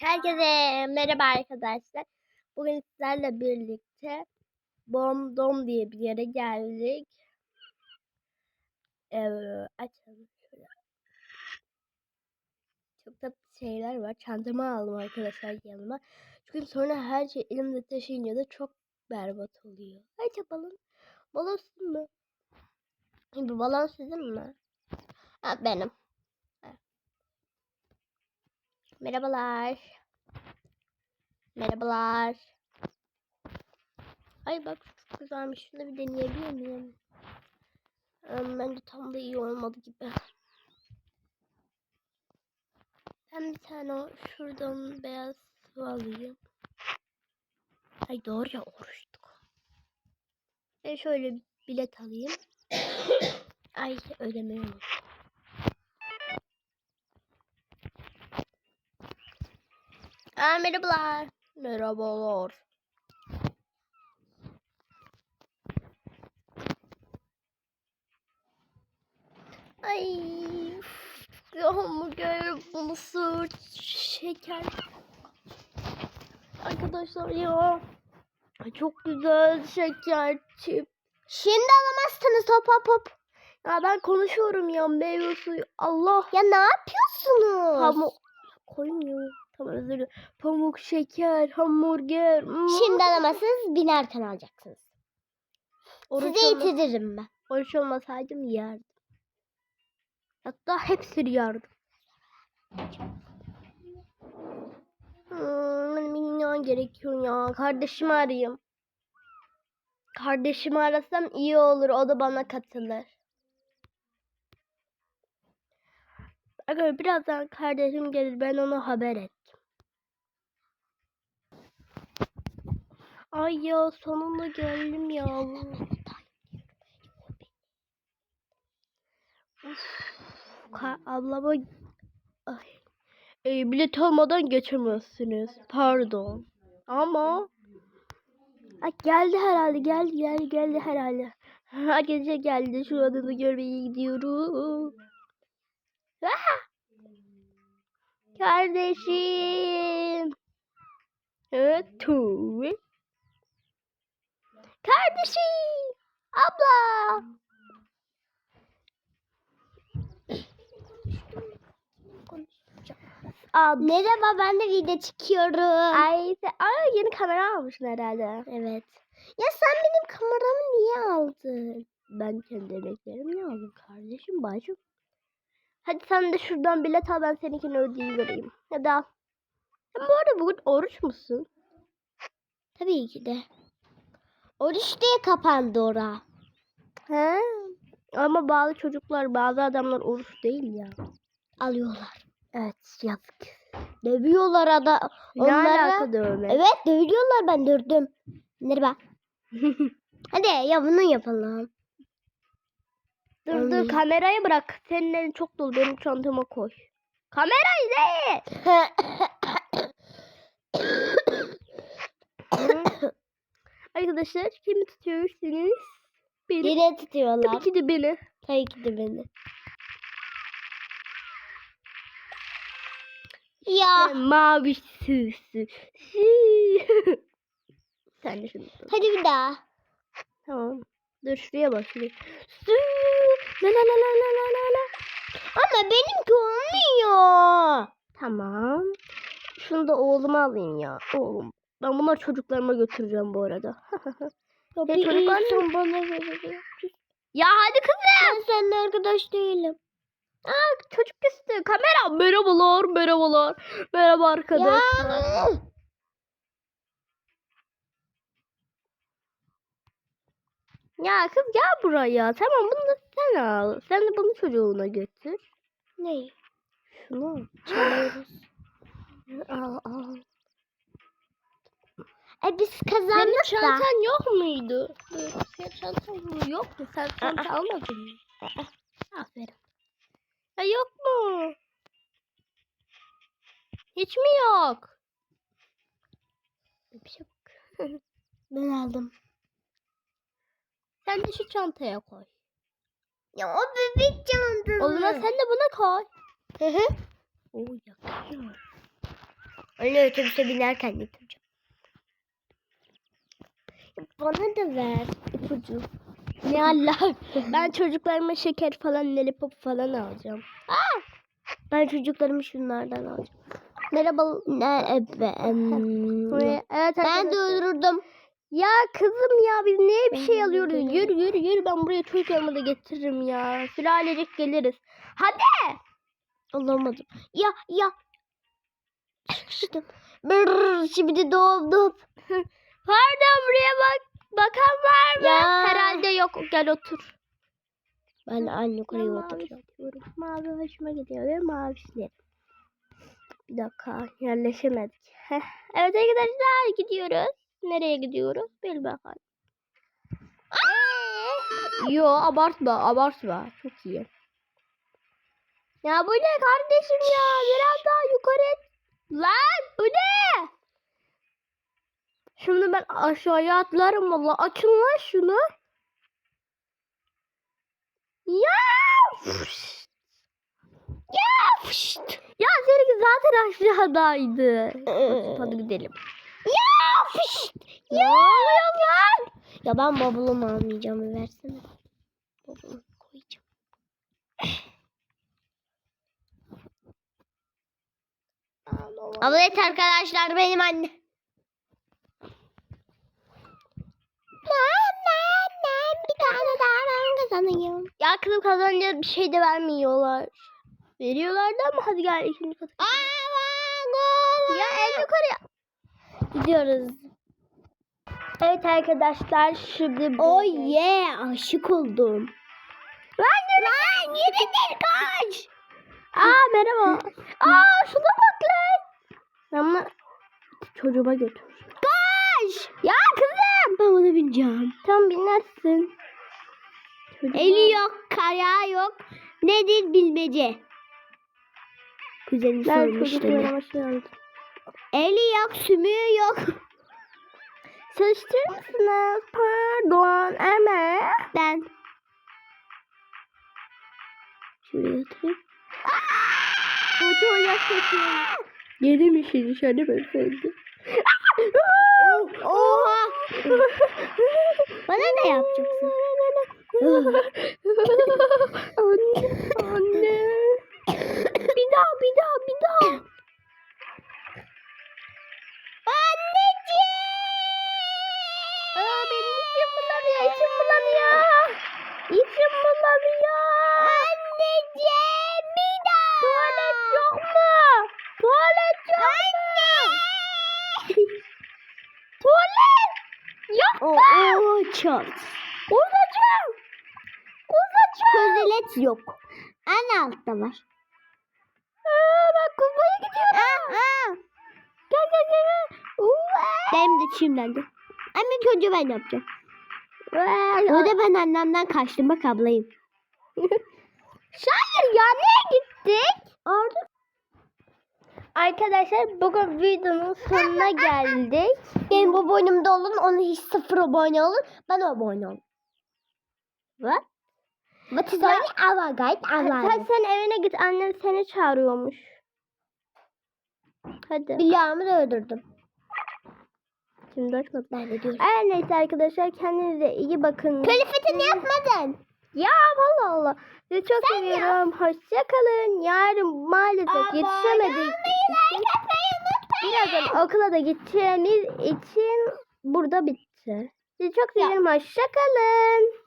Herkese merhaba arkadaşlar. Bugün sizlerle birlikte Bom Dom diye bir yere geldik. Ee, açalım şöyle. Çok tatlı şeyler var. Çantamı aldım arkadaşlar yanıma. Çünkü sonra her şey elimde taşıyınca da çok berbat oluyor. Hadi balon. Balon mi? Bu balon sizin mi? Ha, benim. Ha. Merhabalar. Merhabalar. Ay bak çok güzelmiş. Şunu bir deneyebilir miyim? Em, Bence tam da iyi olmadı gibi. Ben bir tane o şuradan beyaz su alayım. Ay doğru ya oruçtuk. Ben şöyle bir bilet alayım. Ay ödemeyi unuttum. Aa, merhabalar. Merhabalar. Ay. Ya hamburger, mısır, şeker. Arkadaşlar ya. Çok güzel şeker çip. Şimdi alamazsınız hop hop hop. Ya ben konuşuyorum ya meyve suyu. Allah. Ya ne yapıyorsunuz? Pamuk. Koymuyor. Tamam özür dilerim. Pamuk, şeker, hamburger. mm. Şimdi alamazsınız binerken alacaksınız. Oruç Size olma- itiririm ben. Oruç olmasaydım yerdim. Hatta hepsini yerdim. Hmm, inmem gerekiyor ya. Kardeşimi arayayım. Kardeşimi arasam iyi olur. O da bana katılır. Aga birazdan kardeşim gelir. Ben ona haber ettim. Ay ya sonunda geldim ya. Ka- ablama ay, e, bilet olmadan geçemezsiniz. Pardon. Ama Ay, geldi herhalde geldi geldi geldi herhalde. Ha gece geldi şu adını görmeye gidiyorum. Ah! Kardeşim. Evet. Tuğ. Kardeşim. Abla. Ab Merhaba ben de video çıkıyorum. Ay, sen, ay yeni kamera almışsın herhalde. Evet. Ya sen benim kameramı niye aldın? Ben kendi emeklerimle aldım kardeşim bacım. Hadi sen de şuradan bilet al ben seninkini ödeyivereyim. Hadi al. Sen bu arada bugün oruç musun? Tabii ki de. Oruç diye kapandı ora. He? Ama bazı çocuklar bazı adamlar oruç değil ya. Alıyorlar. Evet yazık. Dövüyorlar ada. Ne Onlara... dövme? Evet dövüyorlar ben dövdüm. Merhaba. Hadi ya bunu yapalım. dur dur kamerayı bırak. Senin elin çok dolu benim çantama koy. Kamerayı değil. Arkadaşlar kimi tutuyorsunuz? Beni. Yine tutuyorlar. Tabii ki de beni. Tabii ki de beni. Ya. Sen mavi süsü. Sen de şunu tut. Hadi bir daha. Tamam. Dur şuraya bak şuraya. Sü. La la la la la la la. Ama benimki olmuyor. Tamam. Şunu da oğluma alayım ya. Oğlum. Ben bunları çocuklarıma götüreceğim bu arada. Ya bir insan bana ya hadi kızım. Ben seninle arkadaş değilim. Aa, çocuk üstü. Kamera. Merhabalar. Merhabalar. Merhaba arkadaşlar. Ya. Ya kız gel buraya. Tamam bunu da sen al. Sen de bunu çocuğuna götür. Ne? Şunu al. Çalıyoruz. Al al. E biz Senin kazandık da. çantan yok muydu? Senin çantan yok mu? Sen çanta almadın mı? Aferin. Ya yok mu? Hiç mi yok? Bir şey yok. Ben aldım. Sen de şu çantaya koy. Ya o bebek çantası. O zaman sen de buna koy. Hı hı. Oo yakıyor. Öyle otobüse binerken getireceğim. Bana da ver ipucu. Ne Allah. ben çocuklarıma şeker falan, lollipop falan alacağım. Ben çocuklarımı şunlardan alacağım. Merhaba. Ne, e, be, em, Evet ben de öldürdüm. Ya kızım ya biz neye bir şey alıyoruz? Yürü yürü yürü ben buraya çocuklarımı da getiririm ya. Sülalecek geliriz. Hadi. Olamadım. Ya ya. Sıkıştım. Brrr, şimdi doğdum. Pardon buraya bak. Bakan var mı? Ya. Herhalde yok. Gel otur. Ben de aynı yukarıya Ben mavi hoşuma gidiyor ve mavi isterim. Bir dakika yerleşemedik. Heh. Evet arkadaşlar gidiyoruz. Nereye gidiyoruz? Bil bakalım. Yo abartma abartma. Çok iyi. Ya bu ne kardeşim ya? Biraz daha yukarı. Lan bu ne? Şimdi ben aşağıya atlarım valla. Açın lan şunu. Ya! Ya! Ya seninki zaten aşağıdaydı. Hadi gidelim. Ya. Ne oluyor lan? Ya ben bavulumu almayacağım. Versene. Bavulumu koyacağım. Evet arkadaşlar benim anne. Ben, ben, ben bir tane daha ben kazanayım. Ya kızım kazanınca bir şey de vermiyorlar. Veriyorlardı ama hadi gel ikinci kata. Ya en yukarıya. Gidiyoruz. Evet arkadaşlar şimdi bu. Oh yeah aşık oldum. Lan Lan yeridir kaç. Aa merhaba. Aa şuna bak lan. Ben bunu çocuğuma götür. Kaç. Ya kızım. Ben bunu bineceğim. Tam binersin. Eli yok, kaya yok. Nedir bilmece? Kuzenim Ben sormuş beni. Eli yok, sümüğü yok. Çalıştırır mısınız? Pardon ama. Ben. Şuraya oturayım. Kötü yaklaşıyorum. Yeni bir şey dışarıda beyefendi. Oha! Bana ne yapacaksın? anne, anne. Bir daha, bir daha, bir daha. O, o çat. Uzacağım. Uzacağım. Kozelet yok. En altta var. Aa, ben kuzmaya gidiyorum. Aa, Gel gel gel. Uva. benim de çimlendi. İlk önce ben yapacağım. Vay, Orada ben annemden kaçtım. Bak ablayım. Şair ya nereye gittik? Orada. Arkadaşlar bugün videonun sonuna geldik. Benim bu boynumda olun. Onu hiç sıfır abone olun. Ben abone olun. What? What is Ya- only our guide? Our Sen, sen evine git annen seni çağırıyormuş. Hadi. Bilyamı da öldürdüm. Şimdi açmadım. Ben de diyorum. Her neyse arkadaşlar kendinize iyi bakın. Kalifetini yapmadın. Ya Allah Allah. Sizi çok seviyorum. Hoşça kalın. Yarın maalesef yetişemedik. Birazdan okula da gideceğimiz için burada bitti. Sizi çok seviyorum. Hoşça kalın.